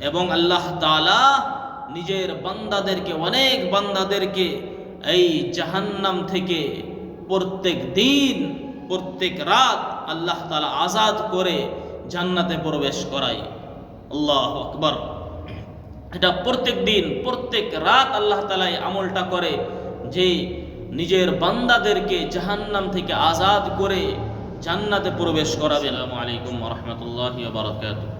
এবং আল্লাহ তাআলা নিজের বান্দাদেরকে, অনেক বান্দাদেরকে এই জাহান্নাম থেকে প্রত্যেক দিন, প্রত্যেক রাত আল্লাহ তালা আজাদ করে জান্নাতে প্রবেশ করায়। আল্লাহ আকবর। এটা প্রত্যেক দিন, প্রত্যেক রাত আল্লাহ তালা আমলটা করে যে নিজের বান্দাদেরকে জাহান্নাম থেকে আজাদ করে জান্নাতে প্রবেশ করাবে। আলাইকুম রহমতুল্লাহ বারকাত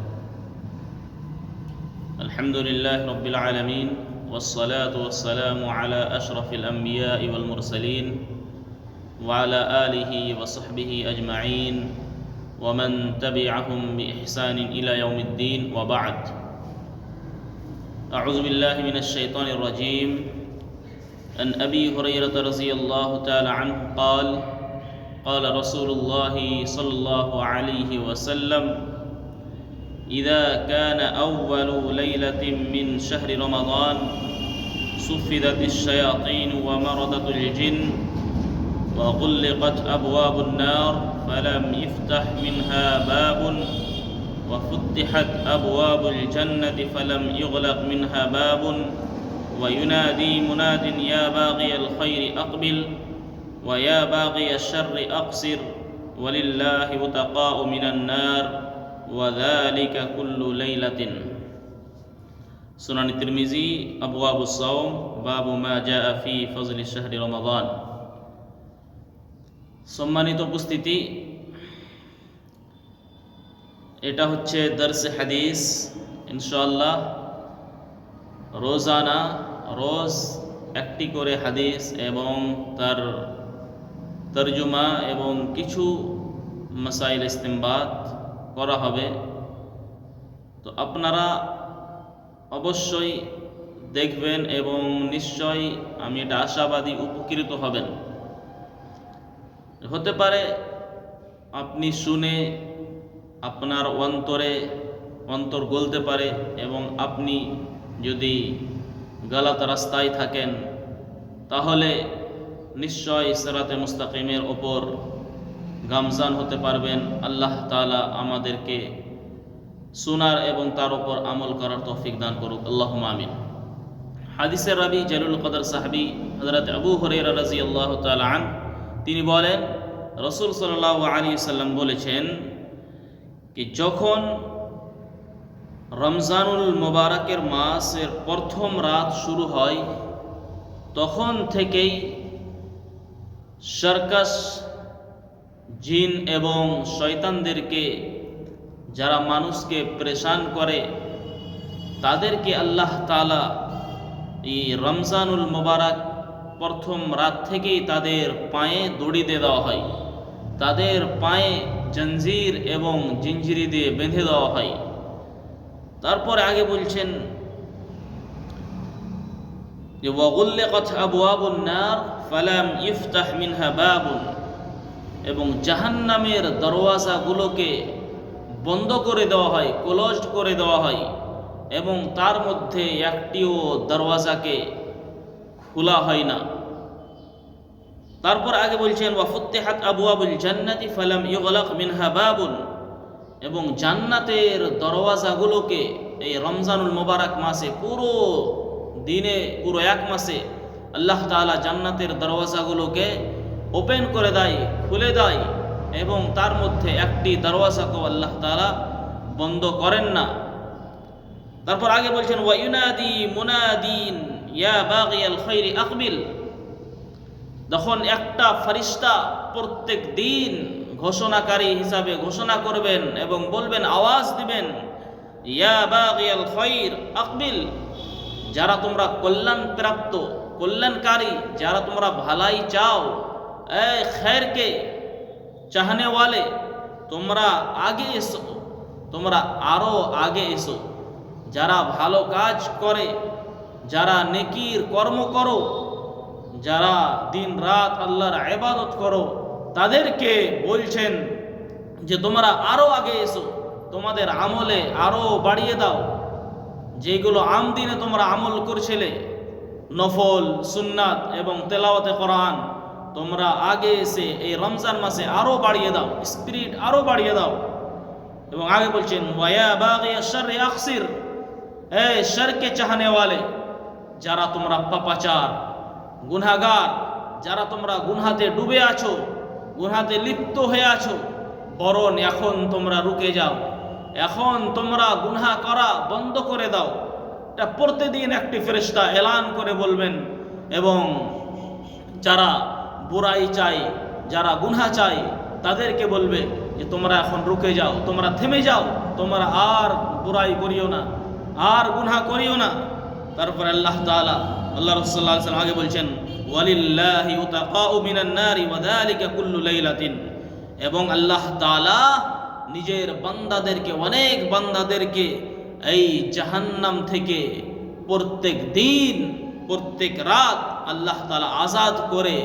الحمد لله رب العالمين والصلاة والسلام على أشرف الأنبياء والمرسلين وعلى آله وصحبه أجمعين ومن تبعهم بإحسان إلى يوم الدين وبعد. أعوذ بالله من الشيطان الرجيم. عن أبي هريرة رضي الله تعالى عنه قال قال رسول الله صلى الله عليه وسلم إذا كان أول ليلة من شهر رمضان صفدت الشياطين ومرضت الجن وغلقت أبواب النار فلم يفتح منها باب وفتحت أبواب الجنة فلم يغلق منها باب وينادي مناد يا باغي الخير أقبل ويا باغي الشر أقصر ولله وتقاء من النار ওয়াদালিকা কুল্লু লাইলাতিন সুনানি তিরমিজি আবু আবু সাওম বাবু মা জা ফি ফজলি শাহরি সম্মানিত উপস্থিতি, এটা হচ্ছে দর্স হাদিস, ইনশাআল্লাহ। রোজানা রোজ একটি করে হাদিস এবং তার তর্জুমা এবং কিছু মাসাইল ইস্তেমবাদ করা হবে। তো আপনারা অবশ্যই দেখবেন এবং নিশ্চয়ই আমি এটা আশাবাদী উপকৃত হবেন। হতে পারে আপনি শুনে আপনার অন্তরে অন্তর গলতে পারে এবং আপনি যদি গালাত রাস্তায় থাকেন, তাহলে নিশ্চয় সেরাতে মুস্তাকিমের ওপর গামজান হতে পারবেন। আল্লাহ তালা আমাদেরকে সোনার এবং তার উপর আমল করার তৌফিক দান করুক। আল্লাহ আমিন। হাদিসের রবি জালুল কদর সাহাবি হজরত আবু হরের রাজি আল্লাহ আন, তিনি বলেন, রসুল সাল্লাহ আলী সাল্লাম বলেছেন কি, যখন রমজানুল মোবারকের মাসের প্রথম রাত শুরু হয়, তখন থেকেই সার্কাস জিন এবং শয়তানদেরকে, যারা মানুষকে প্রেশান করে, তাদেরকে আল্লাহ তালা এই রমজানুল মোবারক প্রথম রাত থেকেই তাদের পায়ে দড়ি দিয়ে দেওয়া হয়। তাদের পায়ে জঞ্জির এবং জিঞ্জিরি দিয়ে বেঁধে দেওয়া হয়। তারপরে আগে বলছেন যে ওয়াগুল্লে কথা আবু আবুন্নার ফালাম ইফতাহ মিনহা বাবুন। এবং জাহান্নামের দরওয়াজাগুলোকে বন্ধ করে দেওয়া হয় ক্লোজড করে দেওয়া হয় এবং তার মধ্যে একটিও দরওয়াজাকে খোলা হয় না। তারপর আগে বলছেন, ওয়াফুত্তেহাত আবু আবুল জান্নাতি ফালাম ইগলাক মিনহা বাবুন। এবং জান্নাতের দরওয়াজাগুলোকে এই রমজানুল মোবারক মাসে পুরো দিনে, পুরো এক মাসে আল্লাহ তাআলা জান্নাতের দরওয়াজাগুলোকে ওপেন করে দেয়, খুলে দেয় এবং তার মধ্যে একটি দরওয়াজাকেও আল্লাহ তাআলা বন্ধ করেন না। তারপর আগে বলছেন ওয়া ইউনাদি মুনাদিন, ইয়া আকবিল তখন একটা ফারিস্তা প্রত্যেক দিন ঘোষণাকারী হিসাবে ঘোষণা করবেন এবং বলবেন, আওয়াজ দিবেন, ইয়া আকবিল যারা তোমরা কল্যাণ প্রাপ্ত কল্যাণকারী, যারা তোমরা ভালাই চাও এই খেরকে চাহনে ওয়ালে, তোমরা আগে এসো, তোমরা আরও আগে এসো। যারা ভালো কাজ করে, যারা নেকির কর্ম করো, যারা দিন রাত আল্লাহর ইবাদত করো, তাদেরকে বলছেন যে, তোমরা আরও আগে এসো, তোমাদের আমলে আরও বাড়িয়ে দাও। যেগুলো আম দিনে তোমরা আমল করছিলে, নফল, সুন্নাত এবং তেলাওয়াতে কোরআন তোমরা আগে এসে এই রমজান মাসে আরও বাড়িয়ে দাও স্পিরিট আরও বাড়িয়ে দাও। এবং আগে বলছেন আকসির এ শরকে চাহনে ওয়ালে যারা তোমরা পাপাচার গুনাগার যারা তোমরা গুনহাতে ডুবে আছো, গুনহাতে লিপ্ত হয়ে আছো, বরং এখন তোমরা রুকে যাও। এখন তোমরা গুনহা করা বন্ধ করে দাও। এটা প্রতিদিন একটি ফেরেশতা এলান করে বলবেন। এবং যারা বুড়াই চাই যারা গুনহা চাই তাদেরকে বলবে যে, তোমরা এখন রুকে যাও, তোমরা থেমে যাও, তোমরা আর বুড়াই করিও না, আর গুনহা করিও না। তারপর আল্লাহ তাআলা, আল্লাহ সাল্লাল্লাহু আলাইহি আগে বলছেন, ওয়ালিল্লাহি উতাকাউ মিনান নারি ওয়া কুল্লু লাইলাতিন। এবং আল্লাহ তাআলা নিজের বান্দাদেরকে, অনেক বান্দাদেরকে এই জাহান্নাম থেকে প্রত্যেক দিন, প্রত্যেক রাত আল্লাহ তাআলা আজাদ করে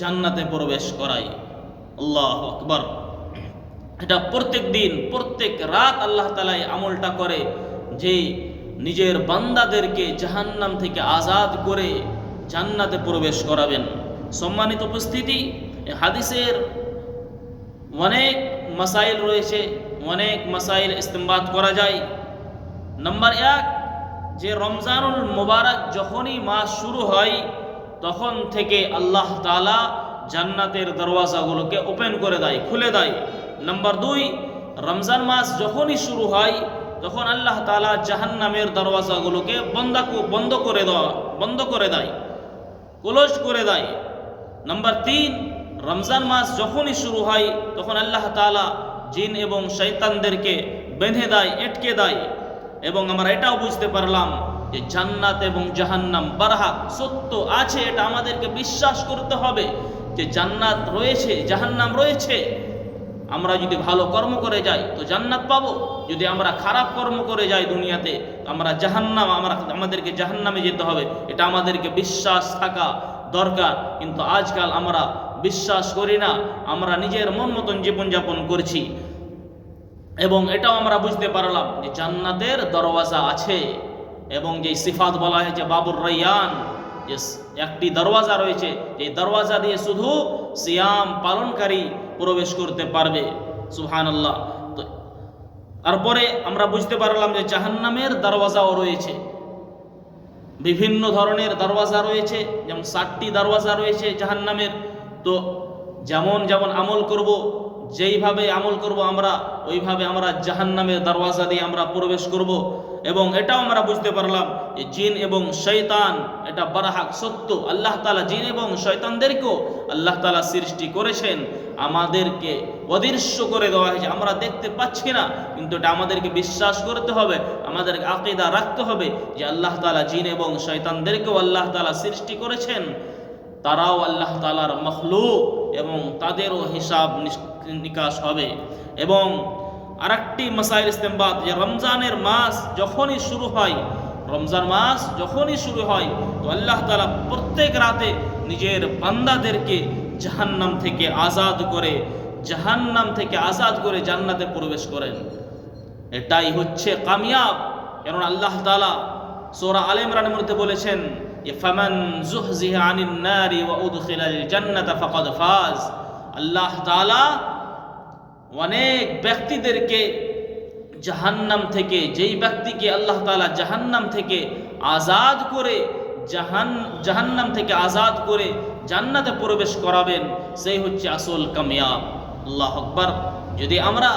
জান্নাতে প্রবেশ করায়। আল্লাহ আকবার। এটা প্রত্যেক দিন, প্রত্যেক রাত আল্লাহ তালা এই আমলটা করে, যে নিজের বান্দাদেরকে জাহান্নাম থেকে আজাদ করে জান্নাতে প্রবেশ করাবেন। সম্মানিত উপস্থিতি হাদিসের অনেক মাসাইল রয়েছে, অনেক মাসাইল ইস্তেমবাদ করা যায়। নাম্বার এক, যে রমজানুল মোবারক যখনই মাস শুরু হয় তখন থেকে আল্লাহ তালা জান্নাতের দরওয়াজাগুলোকে ওপেন করে দেয়, খুলে দেয়। নাম্বার দুই, রমজান মাস যখনই শুরু হয়, তখন আল্লাহ তালা জাহান্নামের দরওয়াজাগুলোকে বন্ধ বন্ধ করে দেওয়া, বন্ধ করে দেয়, ক্লোজ করে দেয়। নাম্বার তিন, রমজান মাস যখনই শুরু হয়, তখন আল্লাহ তালা জিন এবং শৈতানদেরকে বেঁধে দেয়, এটকে দেয়। এবং আমরা এটাও বুঝতে পারলাম যে জান্নাত এবং জাহান্নাম বারহাক সত্য আছে, এটা আমাদেরকে বিশ্বাস করতে হবে। যে জান্নাত রয়েছে, জাহান্নাম রয়েছে, আমরা যদি ভালো কর্ম করে যাই, তো জান্নাত পাবো। যদি আমরা খারাপ কর্ম করে যাই দুনিয়াতে আমরা জাহান্নাম, আমরা আমাদেরকে জাহান্নামে যেতে হবে। এটা আমাদেরকে বিশ্বাস থাকা দরকার। কিন্তু আজকাল আমরা বিশ্বাস করি না, আমরা নিজের মন মতন জীবনযাপন করছি। এবং এটাও আমরা বুঝতে পারলাম যে জান্নাতের দরওয়াজা আছে। এবং যে সিফাত বলা হয়েছে, বাবুর রাইয়ান, যে একটি দরওয়াজা রয়েছে এই দরওয়াজা দিয়ে শুধু সিয়াম পালনকারী প্রবেশ করতে পারবে। সুহান আল্লাহ তো, তারপরে আমরা বুঝতে পারলাম যে জাহান্নামের দরওয়াজাও রয়েছে। বিভিন্ন ধরনের দরওয়াজা রয়েছে, যেমন ষাটটি দরওয়াজা রয়েছে জাহান্নামের। তো, যেমন যেমন আমল করব যেইভাবে আমল করব আমরা, ওইভাবে আমরা জাহান্নামের দরওয়াজা দিয়ে আমরা প্রবেশ করব। এবং এটাও আমরা বুঝতে পারলাম যে জিন এবং শৈতান এটা বারাহাক সত্য। আল্লাহ তালা জিন এবং শয়তানদেরকেও আল্লাহ তালা সৃষ্টি করেছেন। আমাদেরকে অদৃশ্য করে দেওয়া হয়েছে। আমরা দেখতে পাচ্ছি না, কিন্তু এটা আমাদেরকে বিশ্বাস করতে হবে, আমাদেরকে আকিদা রাখতে হবে যে আল্লাহ তালা জিন এবং শয়তানদেরকেও আল্লাহ তালা সৃষ্টি করেছেন। তারাও আল্লাহ তালার মখলুক। এবং তাদেরও হিসাব নিকাশ হবে। এবং আরেকটি মাসাইল ইস্তেমবাদ যে রমজানের মাস যখনই শুরু হয়, রমজান মাস যখনই শুরু হয়, তো আল্লাহ তালা প্রত্যেক রাতে নিজের বান্দাদেরকে জাহান্নাম থেকে আজাদ করে, জাহান্নাম থেকে আজাদ করে জান্নাতে প্রবেশ করেন। এটাই হচ্ছে কামিয়াব। কেননা আল্লাহ তালা সোরা আল ইমরানের মধ্যে বলেছেন ফামান জুহজিহা আনিন নারি ওয়া উদখিলাল জান্নাতা ফাকাদ ফাজ। আল্লাহ তাআলা অনেক ব্যক্তিদেরকে জাহান্নাম থেকে, যেই ব্যক্তিকে আল্লাহ তাআলা জাহান্নাম থেকে আজাদ করে, জাহান, জাহান্নাম থেকে আজাদ করে জান্নাতে প্রবেশ করাবেন, সেই হচ্ছে আসল কামিয়াব। আল্লাহ আকবার। যদি আমরা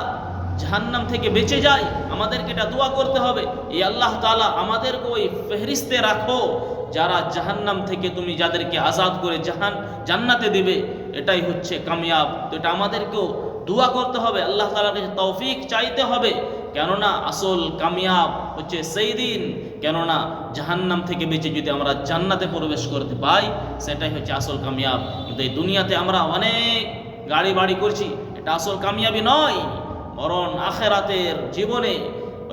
জাহান্নাম থেকে বেঁচে যাই, আমাদেরকে এটা দোয়া করতে হবে, এই আল্লাহ তালা আমাদেরকে ওই ফেহরিস্তে রাখো যারা জাহান্নাম থেকে তুমি যাদেরকে আজাদ করে জাহান, জান্নাতে দিবে, এটাই হচ্ছে কামিয়াব। তো এটা আমাদেরকেও দোয়া করতে হবে, আল্লাহ তালার কাছে তৌফিক চাইতে হবে। কেননা আসল কামিয়াব হচ্ছে সেই দিন। কেননা জাহান্নাম থেকে বেঁচে যদি আমরা জান্নাতে প্রবেশ করতে পাই, সেটাই হচ্ছে আসল কামিয়াব। কিন্তু এই দুনিয়াতে আমরা অনেক গাড়ি বাড়ি করছি, এটা আসল কামিয়াবি নয়। বরং আখেরাতের জীবনে,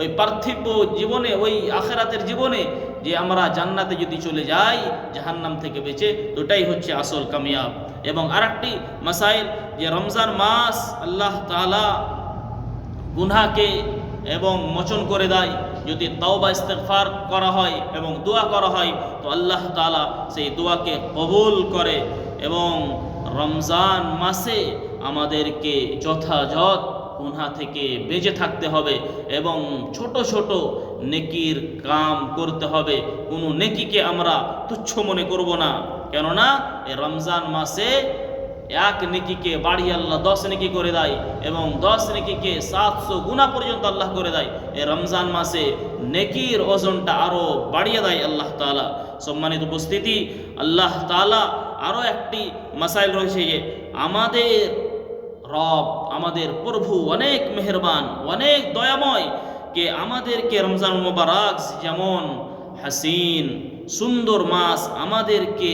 ওই পার্থিব জীবনে, ওই আখেরাতের জীবনে যে আমরা জান্নাতে যদি চলে যাই, জাহান্নাম থেকে বেঁচে, ওটাই হচ্ছে আসল কামিয়াব। এবং আরেকটি মাসাইল, যে রমজান মাস আল্লাহ তালা গুনাকে এবং মোচন করে দেয়। যদি তাওবা, ইস্তেগফার করা হয় এবং দোয়া করা হয়, তো আল্লাহ তালা সেই দোয়াকে কবুল করে। এবং রমজান মাসে আমাদেরকে যথাযথ গুনহা থেকে বেঁচে থাকতে হবে এবং ছোট ছোট নেকির কাম করতে হবে। কোনো নেকিকে আমরা তুচ্ছ মনে করব না। কেননা রমজান মাসে এক নেকিকে বাড়িয়ে আল্লাহ দশ নেকি করে দেয় এবং দশ নেকিকে সাতশো গুণা পর্যন্ত আল্লাহ করে দেয়। এই রমজান মাসে নেকির ওজনটা আরও বাড়িয়ে দেয় আল্লাহ তালা সম্মানিত উপস্থিতি, আল্লাহ তালা আরও একটি মাসাইল রয়েছে যে আমাদের রব আমাদের প্রভু, অনেক মেহেরবান, অনেক দয়াময় কে আমাদেরকে রমজান মোবারক যেমন হাসিন, সুন্দর মাস আমাদেরকে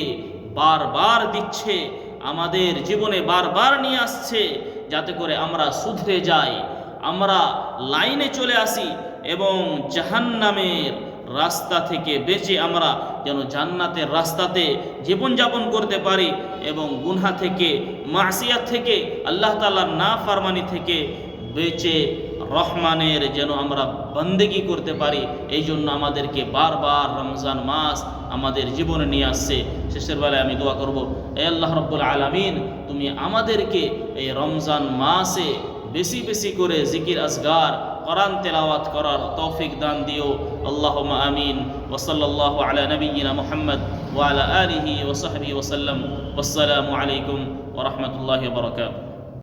বারবার দিচ্ছে, আমাদের জীবনে বারবার নিয়ে আসছে, যাতে করে আমরা শুধরে যাই, আমরা লাইনে চলে আসি এবং জাহান্নামের রাস্তা থেকে বেঁচে আমরা যেন জান্নাতের রাস্তাতে জীবনযাপন করতে পারি এবং গুনহা থেকে, মাসিয়াত থেকে, আল্লাহ তালার না ফারমানি থেকে বেঁচে রহমানের যেন আমরা বন্দেগি করতে পারি। এই জন্য আমাদেরকে বারবার রমজান মাস আমাদের জীবনে নিয়ে আসছে। শেষের বেলায় আমি দোয়া করব, এ আল্লাহ রব্বুল আলমিন, তুমি আমাদেরকে এই রমজান মাসে বেশি বেশি করে জিকির আসগার কোরআন তেলাওয়াত করার তৌফিক দান দিও আল্লাহ আমিন ওসল্লাহ আলা নবীনা মোহাম্মদ ওয়ালা আলিহি ওসহবি ওসাল্লাম আসসালামু আলাইকুম ওরহমতুল্লাহ বরকাত